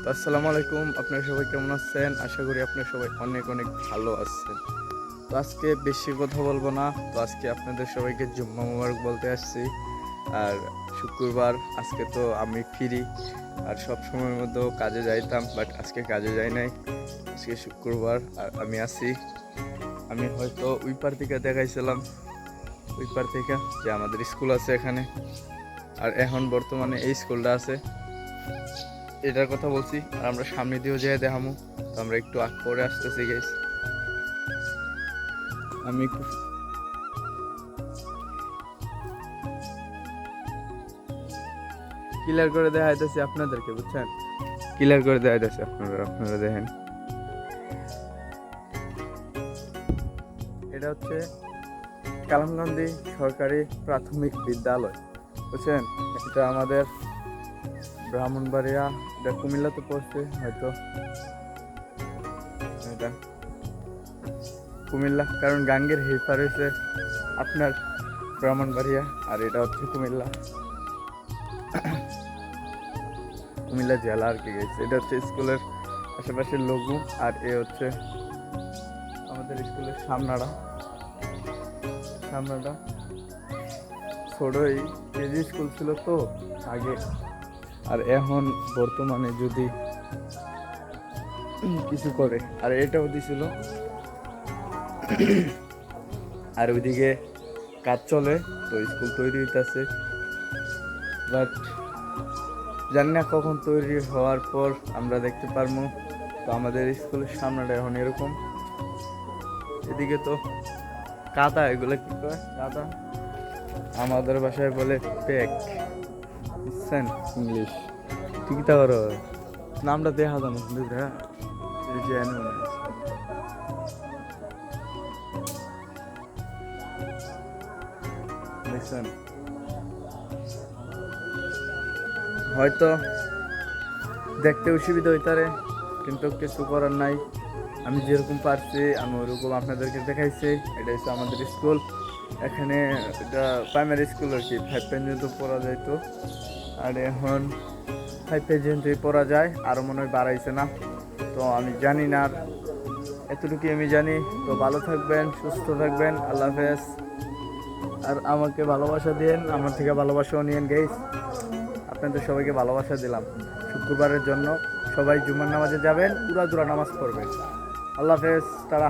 তো আসসালামু আলাইকুম, আপনারা সবাই কেমন আছেন? আশা করি আপনারা সবাই অনেক অনেক ভালো আছেন। তো আজকে বেশি কথা বলব না, তো আজকে আপনাদের সবাইকে জুম্মা মুবারক বলতে আসছি। আর শুক্রবার, আজকে তো আমি ফিরি, আর সব সময়ের মধ্যেও কাজে যাইতাম বাট আজকে কাজে যাই নাই। আজকে শুক্রবার, আর আমি আছি। আমি হয়তো ওই পার থেকে দেখাইছিলাম, ওই পার থেকে যে আমাদের স্কুল আছে এখানে। আর এখন বর্তমানে এই স্কুলটা আছে। এটার কথা বলছি আর আমরা সামনে দিয়েও যেয়ে দেখামু। তো আমরা একটু আগ করে আসতেছি গেছি আমি একটু ক্লিয়ার করে দেখাইতেছি আপনাদেরকে বুঝছেন? ক্লিয়ার করে দেখাইতেছি আপনারা আপনারা দেখেন। এটা হচ্ছে কালামগঞ্জি সরকারি প্রাথমিক বিদ্যালয় বুঝছেন? এটা আমাদের ব্রাহ্মণবাড়িয়া, এটা কুমিল্লাতে পড়ছে, হয়তো। এটা। কুমিল্লা, কারণ গাঙ্গের হেপার হয়েছে আপনার ব্রাহ্মণবাড়িয়া, আর এটা হচ্ছে কুমিল্লা। কুমিল্লা জেলা আর কি গেছে। এটা হচ্ছে স্কুলের আশেপাশের লঘু, আর এ হচ্ছে আমাদের স্কুলের সামনাটা সামনাটা ছোটই কেজি স্কুল ছিল তো, আগে। আর এখন বর্তমানে যদি কিছু করে, আর এটাও দিছিল। আর ওইদিকে কাজ চলে, তো স্কুল তৈরি হইতেছে। বাট জানি না কখন তৈরি হওয়ার পর আমরা দেখতে পারব। তো আমাদের স্কুলের সামনেটা এখন এরকম। এদিকে তো কাদা, এগুলো কি কয়? কাদা? আমাদের বাসায় বলে পেক। বুঝছেন ইংলিশ ঠিক তা করো নামটা দেখা জানো বুঝলে এই যে দেখছেন হয়তো দেখতে অসুবিধা হইতারে কিন্তু কিছু করার নাই। আমি যেরকম পারছি আমি ওরকম আপনাদেরকে দেখাইছি। এটা হচ্ছে আমাদের স্কুল এখানে এটা প্রাইমারি স্কুল আর কি ফাইভ পর্যন্ত পড়া যাইতো আর এখন ফাইভ পর্যন্তই পড়া যায় আরও মনে হয় বাড়াইছে না। তো আমি জানি না আর এতটুকু আমি জানি। তো ভালো থাকবেন, সুস্থ থাকবেন, আল্লাহ হাফেজ। আর আমাকে ভালোবাসা দিন আমার থেকে ভালোবাসাও নিয়েন গেইস আপনাদের সবাইকে ভালোবাসা দিলাম শুক্রবারের জন্য। সবাই জুমার নামাজে যাবেন পুরা দুরা নামাজ পড়বেন। আল্লাহ হাফেজ, তারা।